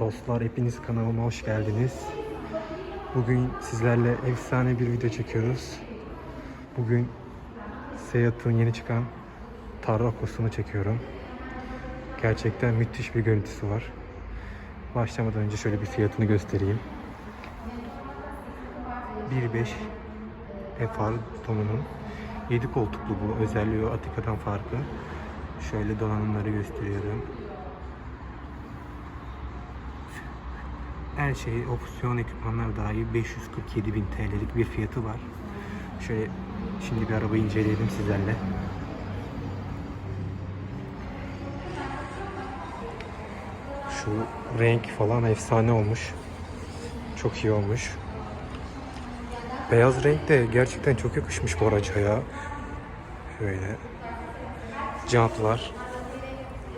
Dostlar hepiniz kanalıma hoş geldiniz. Bugün sizlerle efsane bir video çekiyoruz. Bugün Seat'ın yeni çıkan Tarrakos'unu çekiyorum. Gerçekten müthiş bir görüntüsü var. Başlamadan önce şöyle bir fiyatını göstereyim. 1.5 FR tonunun 7 koltuklu bu özelliği Atika'dan farkı. Şöyle donanımları gösteriyorum. Her şey opsiyon ekipmanlar dahil 547 bin TL'lik bir fiyatı var. Şöyle şimdi bir arabayı inceleyelim sizlerle. Şu renk falan efsane olmuş. Çok iyi olmuş. Beyaz renk de gerçekten çok yakışmış bu araca ya. Şöyle. Jantlar.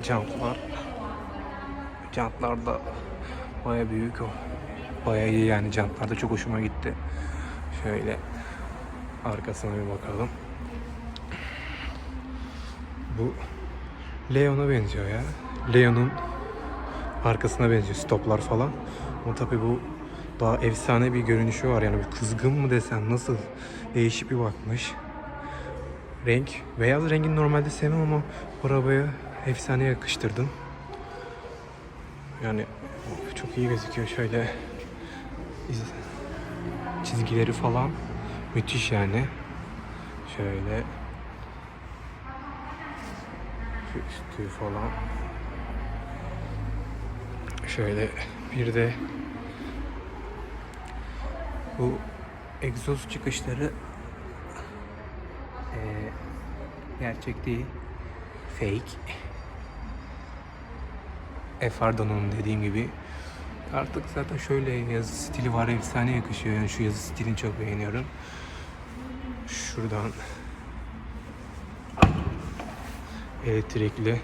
Jantlar. Jantlar da baya büyük o. Baya iyi yani jantlar da çok hoşuma gitti. Şöyle arkasına bir bakalım. Bu Leon'a benziyor ya. Leon'un arkasına benziyor stoplar falan. Ama tabi bu daha efsane bir görünüşü var yani bir kızgın mı desem nasıl değişik bir bakmış. Renk, beyaz rengini normalde sevmem ama bu arabaya efsane yakıştırdım. Yani çok iyi gözüküyor şöyle iz- çizgileri falan müthiş yani. Şöyle şu üstü falan. Şöyle bir de bu egzoz çıkışları eee, gerçek değil. Fake. Efardon'un dediğim gibi artık zaten şöyle yazı stili var efsane yakışıyor. Yani şu yazı stilini çok beğeniyorum. Şuradan elektrikli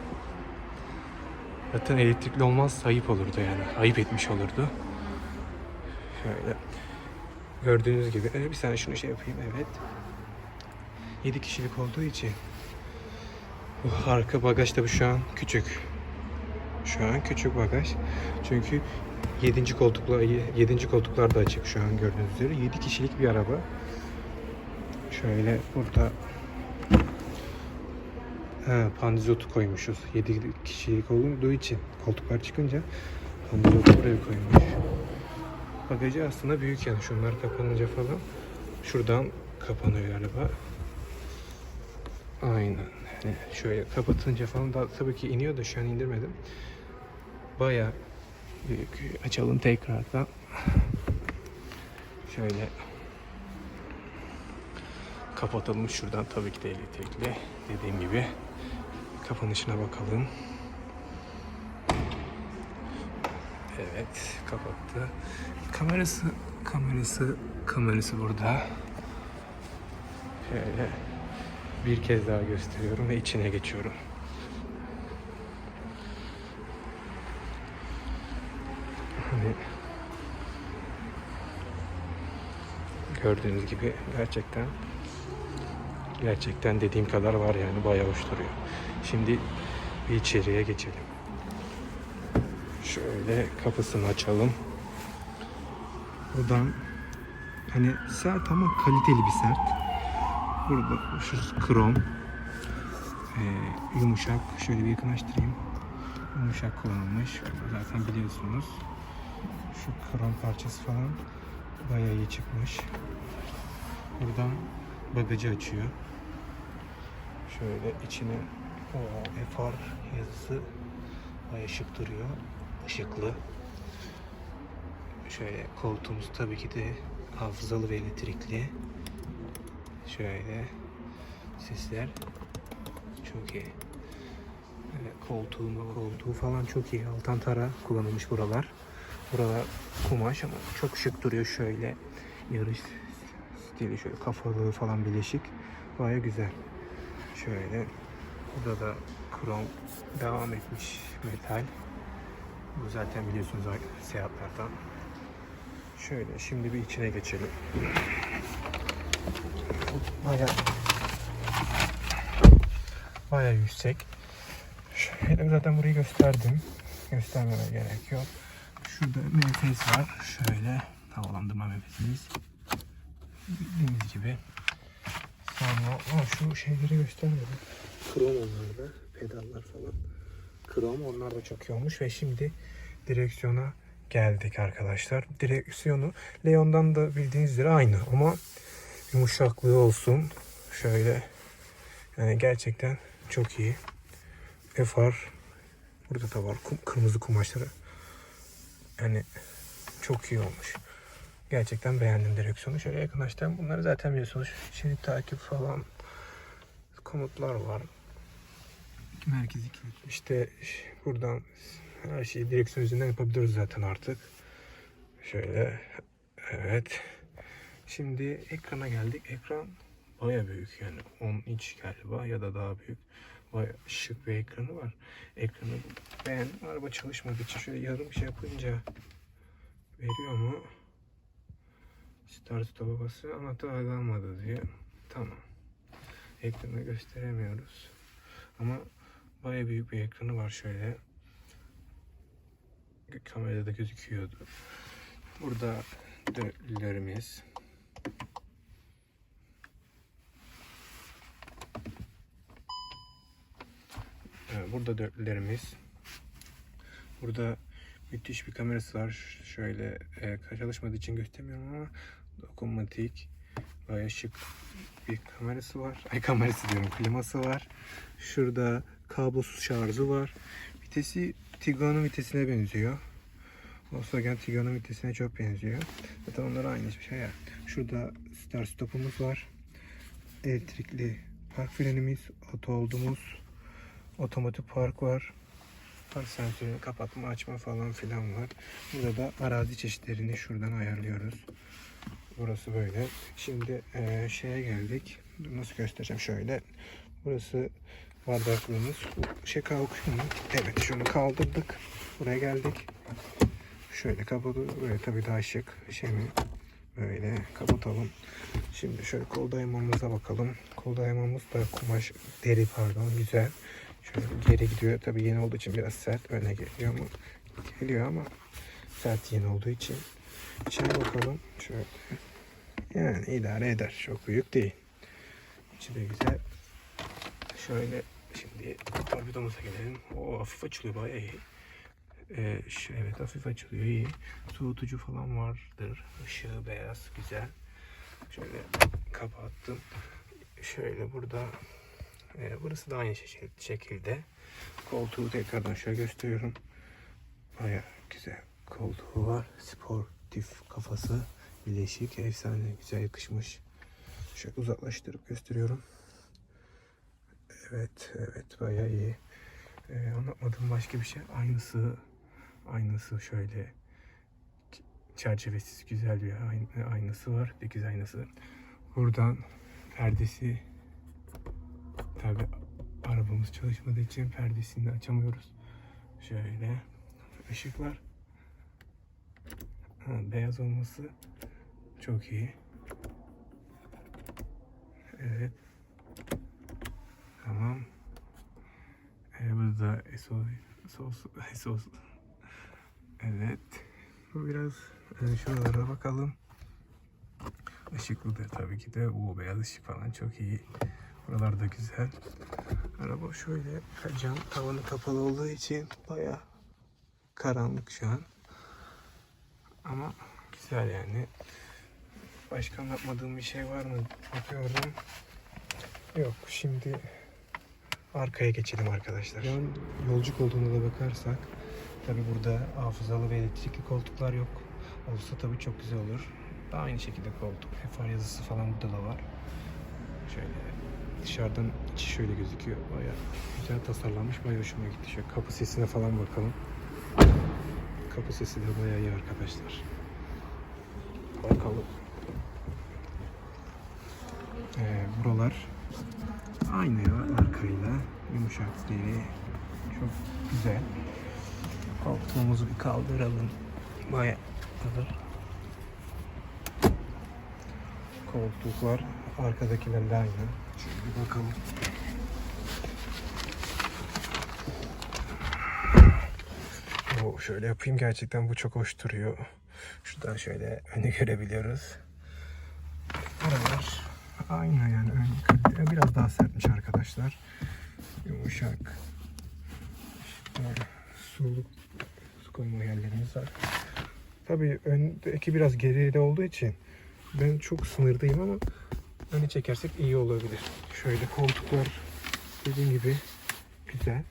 zaten elektrikli olmaz ayıp olurdu yani. Ayıp etmiş olurdu. Şöyle gördüğünüz gibi Ee, bir saniye şunu şey yapayım evet. 7 kişilik olduğu için bu arka bagaj tabii şu an küçük. Şu an küçük bagaj. Çünkü 7. koltuklar 7. koltuklar da açık şu an gördüğünüz üzere. 7 kişilik bir araba. Şöyle burada ha, pandizotu koymuşuz. 7 kişilik olduğu için koltuklar çıkınca pandizotu buraya koymuş. Bagajı aslında büyük yani şunlar kapanınca falan şuradan kapanıyor galiba. Aynen. Yani şöyle kapatınca falan da tabii ki iniyor da şu an indirmedim. Baya Açalım tekrardan. Şöyle kapatalım şuradan tabii ki de elektrikli. Dediğim gibi kapanışına bakalım. Evet, kapattı. Kamerası, kamerası, kamerası burada. Şöyle bir kez daha gösteriyorum ve içine geçiyorum. Hani gördüğünüz gibi gerçekten gerçekten dediğim kadar var yani bayağı hoş duruyor. Şimdi bir içeriye geçelim. Şöyle kapısını açalım. Buradan hani sert ama kaliteli bir sert. Burada şu krom ee, yumuşak. Şöyle bir yakınlaştırayım. Yumuşak kullanılmış. Zaten biliyorsunuz. Şu krom parçası falan bayağı iyi çıkmış. Buradan bagajı açıyor. Şöyle içine o FR yazısı bayağı şık duruyor. Işıklı. Şöyle koltuğumuz tabii ki de hafızalı ve elektrikli. Şöyle sesler çok iyi. Evet, koltuğu, koltuğu falan çok iyi. Alcantara kullanılmış buralar. Buralar kumaş ama çok şık duruyor şöyle. Yarış stili şöyle kafalığı falan bileşik. Baya güzel. Şöyle. Burada da krom devam etmiş metal. Bu zaten biliyorsunuz seyahatlerden. Şöyle şimdi bir içine geçelim. Baya baya yüksek. Şöyle zaten burayı gösterdim. Göstermeme gerek yok. Şurada menfez var. Şöyle havalandırma menfezimiz. Bildiğiniz gibi. Sonra aa, şu şeyleri göstermedim. Krom onlar da. Pedallar falan. Krom onlar da çok iyi olmuş ve şimdi direksiyona geldik arkadaşlar. Direksiyonu Leon'dan da bildiğiniz üzere aynı ama yumuşaklığı olsun. Şöyle yani gerçekten çok iyi. Far burada da var kırmızı kumaşları. Yani çok iyi olmuş. Gerçekten beğendim direksiyonu. Şöyle yakınlaştım. Bunları zaten biliyorsunuz. Şerit takip falan komutlar var. Merkezi kilit. İşte buradan her şeyi direksiyon üzerinden yapabiliyoruz zaten artık. Şöyle evet. Şimdi ekrana geldik. Ekran baya büyük yani 10 inç galiba ya da daha büyük. Şık bir ekranı var. Ekranı beğendim. Araba çalışmadığı için şöyle yarım şey yapınca veriyor mu? Start stop'a basıyor. Anahtar alınmadı diyor. Tamam. Ekranı gösteremiyoruz. Ama baya büyük bir ekranı var şöyle. Kamerada da gözüküyordu. Burada dörtlülerimiz. Burada dörtlülerimiz. Burada müthiş bir kamerası var. Şöyle e, çalışmadığı için göstermiyorum ama dokunmatik baya şık bir kamerası var. Ay kamerası diyorum kliması var. Şurada kablosuz şarjı var. Vitesi Tiguan'ın vitesine benziyor. Volkswagen Tiguan'ın vitesine çok benziyor. Zaten onlar aynı bir şey ya. Şurada start stopumuz var. Elektrikli park frenimiz, oto olduğumuz otomatik park var. Park sensörünü kapatma açma falan filan var. Burada da arazi çeşitlerini şuradan ayarlıyoruz. Burası böyle. Şimdi eee, şeye geldik. Nasıl göstereceğim şöyle. Burası bardaklığımız. Şey kalkıyor mu? Evet şunu kaldırdık. Buraya geldik. Şöyle kapadı. Böyle tabii daha şık. Şey mi? Böyle kapatalım. Şimdi şöyle kol dayamamıza bakalım. Kol dayamamız da kumaş deri pardon güzel. Şöyle geri gidiyor. Tabii yeni olduğu için biraz sert. Öne geliyor mu? Geliyor ama sert yeni olduğu için. İçine bakalım. Şöyle. Yani idare eder. Çok büyük değil. İçi de güzel. Şöyle şimdi torpidomuza gelelim. O hafif açılıyor bayağı iyi. Ee, şu- evet hafif açılıyor iyi. Soğutucu falan vardır. Işığı beyaz güzel. Şöyle kapattım. Şöyle burada e, burası da aynı şekil- şekilde. Koltuğu tekrardan şöyle gösteriyorum. Baya güzel koltuğu var. Sportif kafası. Bileşik. Efsane güzel yakışmış. Şöyle uzaklaştırıp gösteriyorum. Evet, evet bayağı iyi. Ee, anlatmadığım başka bir şey. Aynısı, aynısı şöyle çerçevesiz güzel bir ayn- aynası var. Dikiz aynası. Buradan perdesi tabi arabamız çalışmadığı için perdesini açamıyoruz. Şöyle ışıklar ha, beyaz olması çok iyi. Evet. Tamam. Ee, burada SOS, SOS, SOS. Evet. Biraz e, şuralara bakalım. Işıklıdır tabii ki de. O beyaz ışık falan çok iyi. Buralar da güzel. Araba şöyle cam tavanı kapalı olduğu için baya karanlık şu an. Ama güzel yani. Başka anlatmadığım bir şey var mı? Bakıyorum. Yok şimdi arkaya geçelim arkadaşlar. Şu an yolcu koltuğuna da bakarsak tabi burada hafızalı ve elektrikli koltuklar yok. Olsa tabi çok güzel olur. Da aynı şekilde koltuk. FR yazısı falan burada da var. Şöyle dışarıdan içi şöyle gözüküyor. Baya güzel tasarlanmış. Baya hoşuma gitti. Şöyle kapı sesine falan bakalım. Kapı sesi de baya iyi arkadaşlar. Bakalım. Ee, buralar aynı ya arkayla yumuşak deri çok güzel koltuğumuzu bir kaldıralım baya alır koltuklar arkadakilerle aynı şöyle bakalım Oo, şöyle yapayım gerçekten bu çok hoş duruyor. Şuradan şöyle önü görebiliyoruz. Buralar aynı yani ön kalite biraz daha sertmiş arkadaşlar. Yumuşak. İşte su, su koyma yerlerimiz var. Tabii öndeki biraz geride olduğu için ben çok sınırdayım ama öne çekersek iyi olabilir. Şöyle koltuklar dediğim gibi güzel.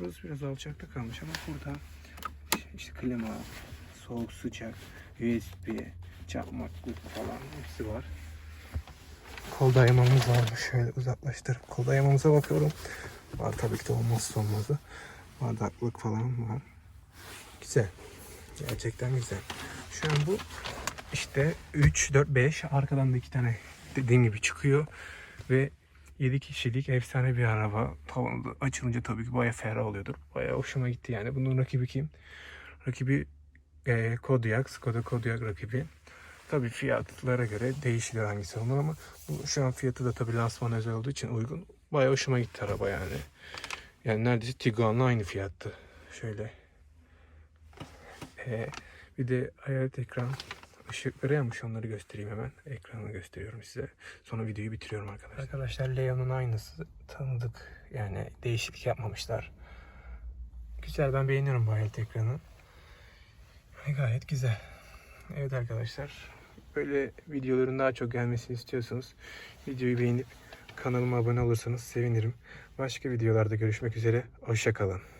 Burası biraz alçakta kalmış ama burada işte klima, soğuk sıcak, USB, çakmaklık falan hepsi var. Kol dayamamız var. Şöyle uzaklaştırıp kol dayamamıza bakıyorum. Var tabii ki de olmazsa olmazı. Bardaklık falan var. Güzel. Gerçekten güzel. Şu an bu işte 3, 4, 5 arkadan da iki tane dediğim gibi çıkıyor ve 7 kişilik efsane bir araba. Tavanı açılınca tabii ki bayağı ferah oluyordur. Bayağı hoşuma gitti yani. Bunun rakibi kim? Rakibi e, Kodiaq, Skoda Kodiaq rakibi. Tabii fiyatlara göre değişir hangisi olur ama bu şu an fiyatı da tabii lansman özel olduğu için uygun. Bayağı hoşuma gitti araba yani. Yani neredeyse Tiguan'la aynı fiyattı. Şöyle. E, bir de hayalet ekran ışıkları yanmış onları göstereyim hemen. Ekranı gösteriyorum size. Sonra videoyu bitiriyorum arkadaşlar. Arkadaşlar Leon'un aynısı tanıdık. Yani değişiklik yapmamışlar. Güzel ben beğeniyorum bu hayalet ekranı. Yani gayet güzel. Evet arkadaşlar. Böyle videoların daha çok gelmesini istiyorsanız videoyu beğenip kanalıma abone olursanız sevinirim. Başka videolarda görüşmek üzere. Hoşçakalın.